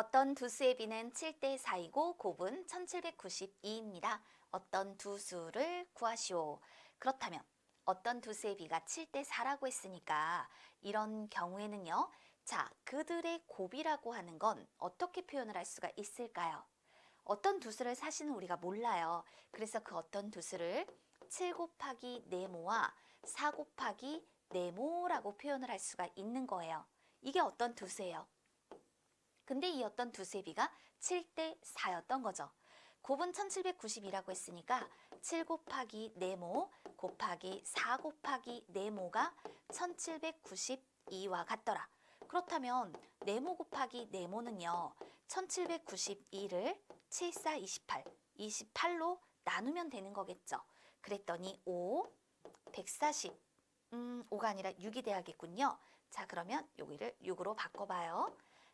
어떤 두 수의 비는 7대 4이고 곱은 1792입니다. 어떤 두 수를 구하시오. 그렇다면 어떤 두 수의 비가 7대 4라고 했으니까 이런 경우에는요. 자, 그들의 곱이라고 하는 건 어떻게 표현을 할 수가 있을까요? 어떤 두 수를 사실은 우리가 몰라요. 그래서 그 어떤 두 수를 7 곱하기 네모와 4 곱하기 네모라고 표현을 할 수가 있는 거예요. 이게 어떤 두 수예요? 근데 이 어떤 두수의 비가 7대 4였던 거죠. 곱은 1792라고 했으니까 7 곱하기 네모 곱하기 4 곱하기 네모가 1792와 같더라. 그렇다면 네모 곱하기 네모는요. 1792를 7, 4, 28, 28로 나누면 되는 거겠죠. 그랬더니 5, 140, 음, 5가 아니라 6이 돼야겠군요. 자, 그러면 여기를 6으로 바꿔봐요.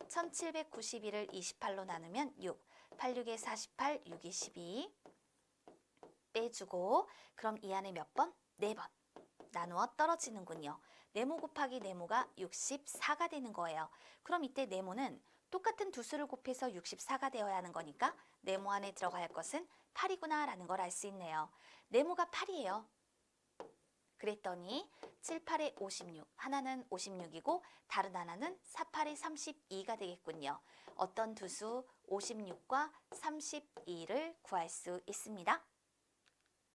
1792를 28로 나누면 6, 8, 6에 48, 6이 12 빼주고 그럼 이 안에 몇 번? 4번 나누어 떨어지는군요. 네모 곱하기 네모가 64가 되는 거예요. 그럼 이때 네모는 똑같은 두 수를 곱해서 64가 되어야 하는 거니까 네모 안에 할 것은 8이구나 라는 걸 알 수 있네요. 네모가 8이에요. 그랬더니 7, 8에 56, 하나는 56이고 다른 하나는 4, 8에 32가 되겠군요. 어떤 두 수 56과 32를 구할 수 있습니다.